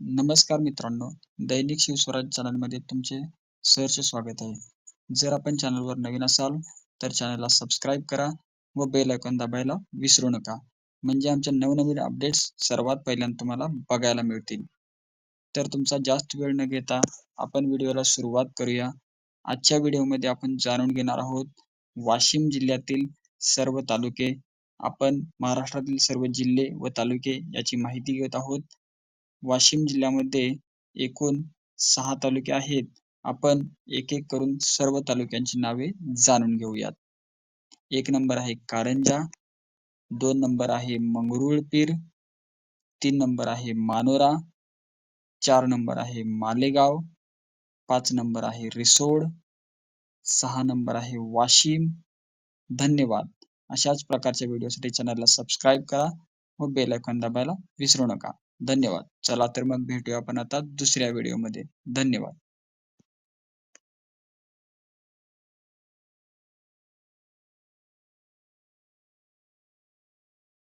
नमस्कार मित्रांनो दैनिक शिवस्वराज चॅनलमध्ये तुमचे सहर्ष स्वागत आहे. जर आपण चॅनलवर नवीन असाल तर चॅनलला सबस्क्राईब करा व बेल आयकॉन दाबायला विसरू नका. म्हणजे आमच्या नवनवीन अपडेट्स सर्वात पहिल्यांदा तुम्हाला बघायला मिळतील. तर तुमचा जास्त वेळ न घेता आपण व्हिडिओला सुरुवात करूया. आजच्या व्हिडिओमध्ये आपण जाणून घेणार आहोत वाशिम जिल्ह्यातील सर्व तालुके आपण महाराष्ट्रातील सर्व जिल्हे व तालुके याची माहिती घेत आहोत. वाशिम जिल्ह्यामध्ये एकूण सहा तालुके आहेत. आपण एक एक करून सर्व तालुक्यांची नावे जाणून घेऊयात. एक नंबर आहे कारंजा दोन नंबर आहे मंगरुळपीर तीन नंबर आहे मानोरा चार नंबर आहे मालेगाव पाच नंबर आहे रिसोड सहा नंबर आहे वाशिम. धन्यवाद. अशाच प्रकारच्या व्हिडिओसाठी चॅनलला सबस्क्राईब करा. व बेल आयकॉन दाबायला विसरू नका. धन्यवाद. चला तर मग भेटूया आपण आता दुसऱ्या व्हिडिओमध्ये धन्यवाद.